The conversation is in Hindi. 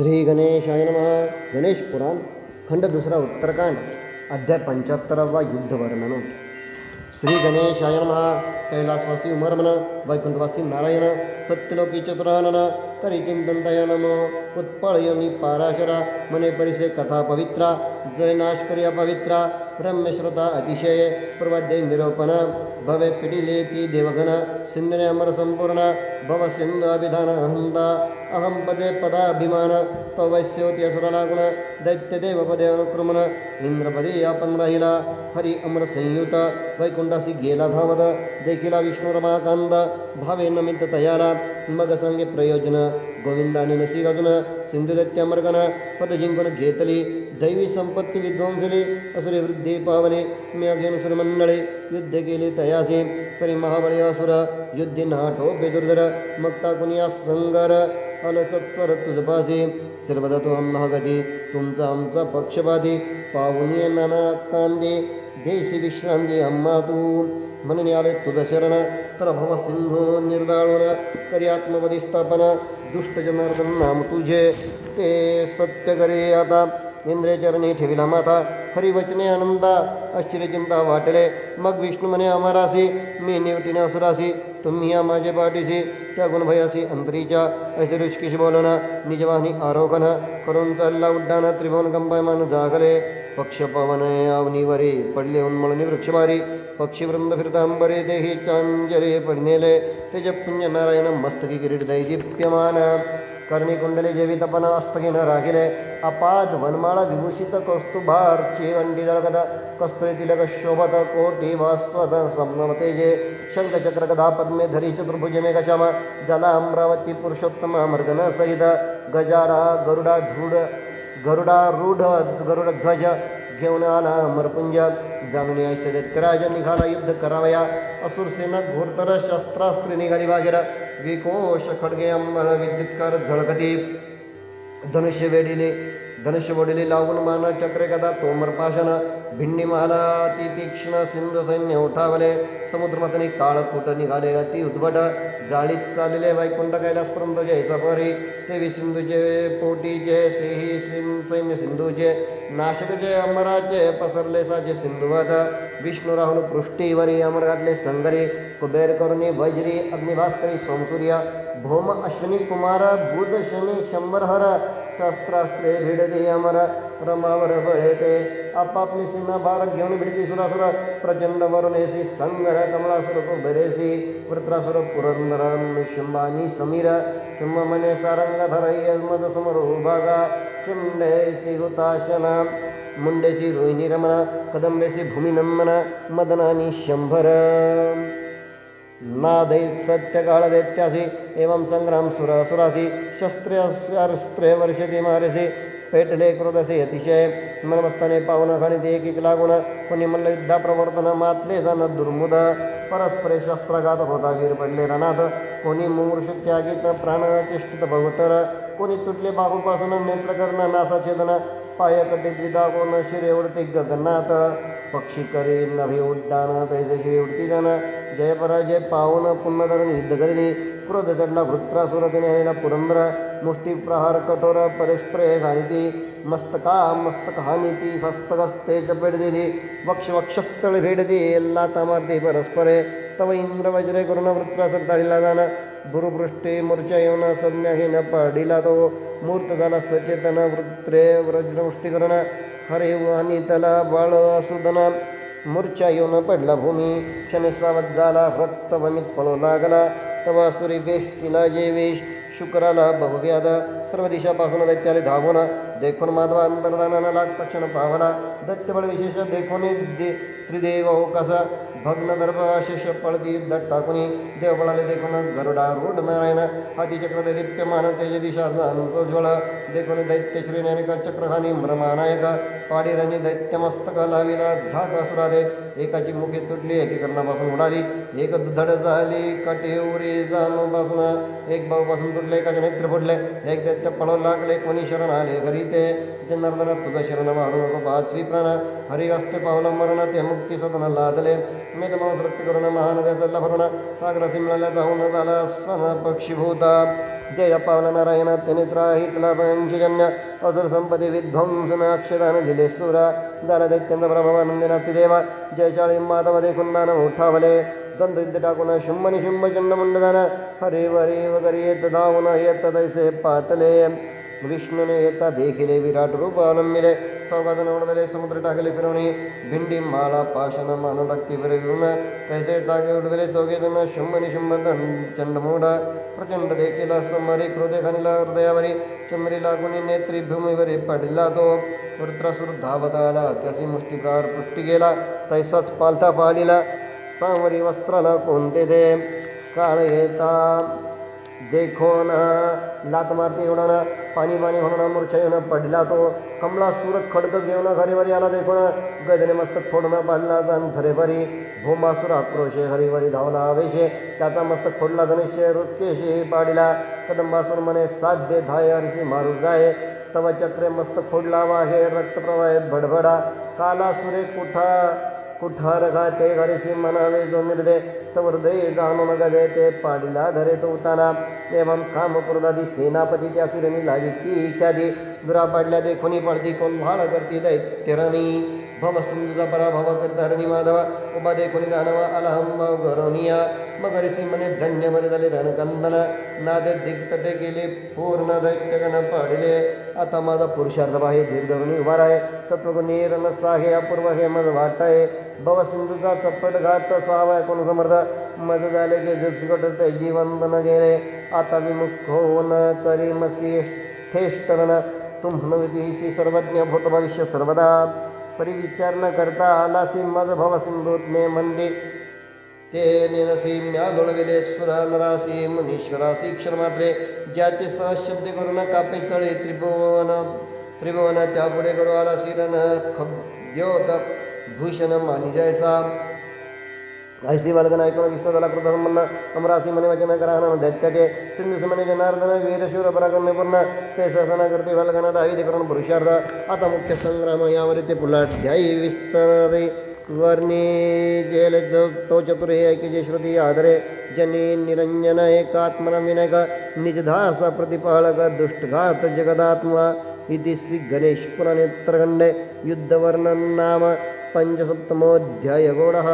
श्री गणेशाय नमः गणेश पुराण खंड दुसरा उत्तरकांड अध्याय पंच्याहत्तरावा युद्धवर्णन श्री गणेशाय नमः कैलासवासी उमरमन, वैकुंठवासी नारायण, सत्यलोकी चतुरानन करी चिंतनतया नमो उत्पळयोनी पाराशरा, मने परिसे कथा पवित्रा, जय नाश करिया पवित्रा, ब्रह्मश्रता अतिशय, प्रवाद्य निरोपण, भवे पिडिले ती देवगण सिंधने अमर संपूर्ण भव सिंधु अभिधान अहंता अहम पदे पदाभिमान, तवैस्योति असुरलागुण दैत्यदेव पदे अनुक्रमण, इंद्रपदे आपण राहिला हरी अमर संयुत वैकुंठासी गेला धावत देखीला विष्णुरमाकांत भावे नमित तयाला मग संगे प्रयोजन, गोविंदाने नसी गाजून सिंधुदैत्यामर्गन पद जिंकून घेतली, दैवी संपत्ती विध्वंसली, असुरे वृद्धी पावले मी अघेनुसुर मंडळे, युद्ध केले तयासे परी महाबळी असुर, युद्धे नाटो बेदुर्धर, मग कुनिया संगर, अलसत्वर तुझपासे सर्वदा तो महागती तुमचा आमचा पक्षपाती पाहुणे नाना कांदे, देशी विश्रांती अम्मा तू भव सिंधू निर्दाळून करी आत्मवदी स्थापना दुष्ट जनार्दन नाम तुझे। ते सत्य करे आता इंद्रियचरणी ठेविला माता, हरिवचने आनंदा, आश्चर्यचिंता वाटले। मग विष्णू म्हणे अमरासी मी निवटीने असुरासी, तुम्ही या माझे पाठीसी त्या गुणभयासी अंतरीच्या ऐसे ऋषिकेश बोलना निजवानी आरोहण करून चालला उड्डाण त्रिभुवन कंपायमान जागले। पक्ष पवन अवनीवरे पडले उन्मळणी वृक्षबारी पक्षी वृंद फिरता अंबरे देही चांजरे पडनेले तेज पुण्य नारायण मस्तकी किरीट दैदीप्यमान कर्णी कुंडले जेवी तपन हस्तकीन राखिले अपाद वनमाळा विभूषित कौस्तुभार अंडी जळगद कस्तुरी तिलक शोभत कोटी वास्वद संमतेजे गदा पद्मे धरी चतुर्भुज मेघश्याम जला अमरावती पुरुषोत्तम मर्दन सहित गजाडा गरुडा धूड गरुडारूढ गरुडध्वज घेऊन आला अमरपुंज जागणी ऐसे दैत्यराज निघाला युद्ध करावया। असुरसेना घोरतर शस्त्रास्त्रे निघाली बागेर विकोश खडगे अंबर, विद्युत्कार झळकती। धनुष्य वेडिले धनुष्य वडिले लावून माना चक्रे गदा तोमर पाशन भिंडी माला, ती तीक्ष्ण सिंधू सैन्य उठावले। समुद्रमथनी काळकूट निघाले, अति उद्भट। जाळीत चालले वैकुंठ कैलासपर्यंत जयचा परी ते सिंधूचे पोटीचे, सेही सिं सैन्य सिंधूचे। नाशक अमरा जय पसरले साचे सिंधुवत विष्णु राहुल पृष्ठीवरी अमर घातले संगरी, कुबेर करुणी, वज्री, अग्निभास्करी, सोमसूर्य, भौम अश्विनी कुमार, बुध शनि शंबर हर शस्त्रास्त्रे भिडते अमर रमावर बळेते आपापली सीमा भार घेऊन भिडती सुरासुर प्रचंड वरुणेसी संगर कमळासुर कुबेरेसी वृत्रासुर पुरंदर शुंभानी समीर शुंभ मने सारंग सारंगधर यमद समरो भागा शुंडेसी हुताशना मुंडेसी रोहिणी रमण कदंबेसी भूमिनंदन मदनानी शंभर नादै सत्यकाळ दैत्यासी एवं संग्राम सुर सुरासी शस्त्रे वर्षति मारसी पेटले क्रोधसे अतिशय मनमस्ताने पावन खाणे ते एक लागुण पुण्यमल्ल युद्धा प्रवर्तन मातले सन दुर्मुद। परस्परे शस्त्रघात होता वीर पडले रणात। कोणी मूर्ष त्यागीत प्राण चेष्टित भगवतर कोणी तुटले बाहूपासून नेत्र कर्ण नासा छेदन पाय कटे द्विधा कोण शिरे उडते गगनात पक्षी करे नभे उड्डाण तैसे शिरे उडती जन जय पराजय पावन पुन्हा युद्ध करिली क्रोध चढला वृत्रासुर त्याने आलेला पुरंदर मुष्टी प्रहार कठोर परिस्प्रे घालिती मस्तका मस्तक हानिती हस्तकस्ते चपेट दिली वक्ष वक्षस्थळ भेटती एल्ला तामारती तव इंद्र वज्रे करून वृत्रासुर ताळीला जाण गुरुपृष्ठे मूर्छा येऊन संज्ञाहीन पाडिला तो मूर्त झाला सचेतन वृत्रे व्रजमुष्टीकरण हरे त्याला बाळ असुदन मूर्छा येऊन पडला भूमी भमित पळू लागला तवा सुरी वेष्टीला जे वेश शुक्राला बहुव्याध सर्व दिशापासून दैत्याले धावून, देखून माधवा अंतर्धानाला लाग तक्षण पावला दैत्यबळ विशेष देखून दे त्रिदेव कसा भग्न दर्भ अशेष पळती युद्ध टाकुनी देव बळाले देखून गरुडा रूढ नारायण हातीचक्र दैदिप्यमान तेज दिशा ज्वळ देखून दैत्य श्रीनायक चक्रहानी ब्रह्मानायक पाडीरणी दैत्यमस्तक लाविला धाक असुरादे एकाची मुखे तुटली एकीकरणापासून उडाली एक धड झाली कटेवरी जाणूपासून एक भाऊपासून तुटले एकाचे नेत्र फुटले, एक दैत्य पळू लागले कोणी शरण आले घरी ते मारू नको पाचवी प्राण हरी असते पावलं मरण ते मुक्ती सदन लादले मेदमाव तृप्ती करून महानद्या चालला भरून सागरासी मिळाल्या जाऊन झाला सन पक्षीभूता। जय पावला नारायण त्यनेत्राहितला पंचजन्य असुर संपदे विध्वंसन, अक्षदान दिले सुरा दान दैत्यंत प्रभवानंदिनाती देवा जय शाळी माधव देखून दान मोठावले दंत टाकून शुंभ निशुंभ चंड मुंडदान हरे वरे वगैरे येत धावून येत पातले। विष्णूने येता देखिले विराट रूप अवलंबिले चौघाजण उडवले समुद्र टाकले फिरवणे। भिंडी माळा पाषाण मान टाकते फिरविऊन तैसे टाके उडवले चौघे जण? शुंभ निशुंभ चंडमूढ प्रचंड देखील समरी क्रोधे खानिला हृदयावरी। चंद्री लागून नेत्री भूमीवरी पडला तो। वृत्रासुर धावत आला त्यासी मुष्टीप्रहार पुष्टी गेला तैसाच देखो ना लात मारते एवढा ना पाणी पाणी म्हणून मूर्छा येऊन पडला तो. कमला सुरत खडक घेऊन हरिवरी आला देखो ना गजने मस्तक फोडणं पाडला जाण हरेवरी भूमासुर आक्रोशे हरिवरी धावला आवेशे. त्याचा मस्तक फोडला धनुष्य रुत्केशे पाडिला. कदंबासुर म्हणे साध्य धाय हरशी मारू जाय. तव चक्रे मस्तक फोडला वाहे रक्तप्रवाह भडभडा. काला सुरे कुठा? निर्दे तव हृदय जाणून गजे ते उताना। एवं कामपुरदादी सेनापती त्या सिरणी लावी ती इत्यादी। दुरा पाडल्या दे कोणी पडती कोण भाळ करती दैत्यरणी भव सिंधूचा पराभव करता हरणी माधवा। उभा दे कोणी दानवा अलहंब गरोनिया। मग हरिसी धन्य बरे झाले रणकंदन। नादे दिग्तटे गेले पूर्ण दैत्यगण आता माझा पुरुषार्थ बाहे धीर धरून उभा आहे सत्वगुणी रणसा हे अपूर्व हे मज वाटाय. भव सिंधूचा चप्पट घात सहावा कोण समर्थ. मज झाले की जसगट जीवन गेले. आता विमुख होऊन करी मसी ठेष्टन तुम्ही सर्वज्ञ, भूत भविष्य सर्वदा. परिविचार न करता आलासी मज भव सिंधूतने मंदी. मुनीश्वरासी क्षरमात्रे ज्याचे सहशब्द करून कापे तळे त्रिभुवन त्रिभुवन त्या पुढे करू आला शिरन खद्योत भूषण मानी जयसा. ऐसी वल्गन ऐकून विष्णू झाला कृत संबंध अमरासी म्हणे वचन ग्रहण दैत्याचे सिंधू म्हणे जनार्दन वीरशूर पराक्रम्य पूर्ण ते सहसना करते वल्गन दाविते करून पुरुषार्थ. आता मुख्य संग्राम यावर ते पुलाढ्यायी विस्तारे वर्णी जेल तो चतुर श्रुति ऐके श्रुती आदरे जनी निरंजन एकात्मन विनक निजधास प्रतिपालक दुष्टघात जगदात्मा इति श्री गणेश पुराणे उत्तरखंडे युद्धवर्णन नाम पंचसप्तमोध्याय गौडः